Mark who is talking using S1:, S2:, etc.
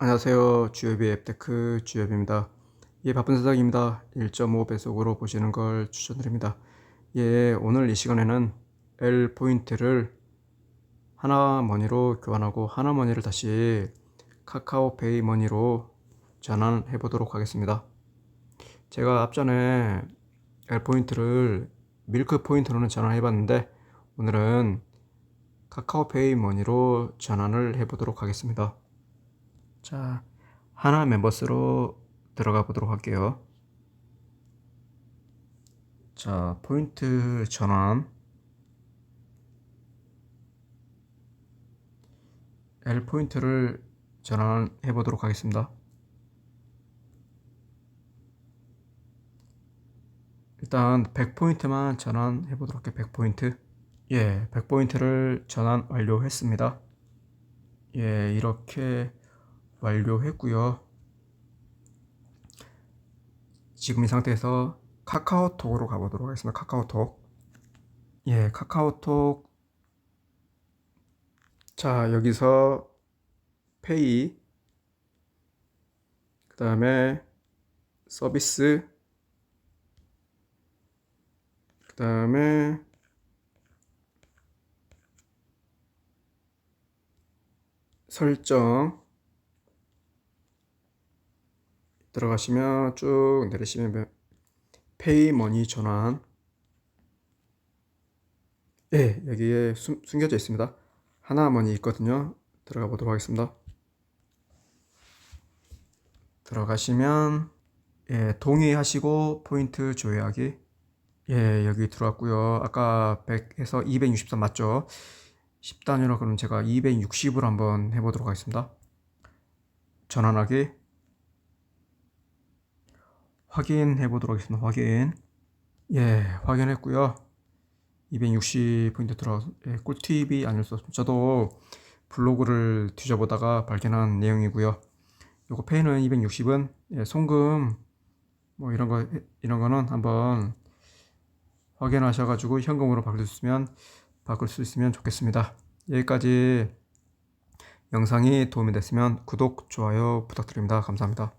S1: 안녕하세요. 주엽의 앱테크 주엽입니다. 예, 바쁜 세상입니다. 1.5배속으로 보시는 걸 추천드립니다. 예, 오늘 이 시간에는 L 포인트를 하나 머니로 교환하고 하나 머니를 다시 카카오페이 머니로 전환해 보도록 하겠습니다. 제가 앞전에 L 포인트를 밀크 포인트로는 전환해 봤는데 오늘은 카카오페이 머니로 전환을 해 보도록 하겠습니다. 자, 하나 멤버스로 들어가 보도록 할게요. 자, 포인트 전환. L 포인트를 전환해 보도록 하겠습니다. 일단 100포인트만 전환해 보도록 할게요. 100포인트. 예, 100포인트를 전환 완료했습니다. 예, 이렇게 완료했고요. 지금 이 상태에서 카카오톡으로 가보도록 하겠습니다. 카카오톡. 예, 카카오톡. 자, 여기서 페이. 그 다음에 서비스. 그 다음에 설정. 들어가시면 쭉 내리시면 페이머니 전환. 예 여기에 숨, 숨겨져 있습니다. 하나머니 있거든요. 들어가 보도록 하겠습니다. 들어가시면 예 동의하시고 포인트 조회하기. 예 여기 들어왔고요. 아까 100에서 263 맞죠? 10단위로 그럼 제가 260으로 한번 해보도록 하겠습니다. 전환하기 확인해 보도록 하겠습니다. 확인. 예, 확인했고요. 260포인트 들어 예, 꿀팁이 아닐 수 없습니다. 저도 블로그를 뒤져보다가 발견한 내용이고요. 요거 페이는 260은 예, 송금 뭐 이런 거 이런 거는 한번 확인하셔가지고 현금으로 바꿀 수 있으면 바꿀 수 있으면 좋겠습니다. 여기까지 영상이 도움이 됐으면 구독, 좋아요 부탁드립니다. 감사합니다.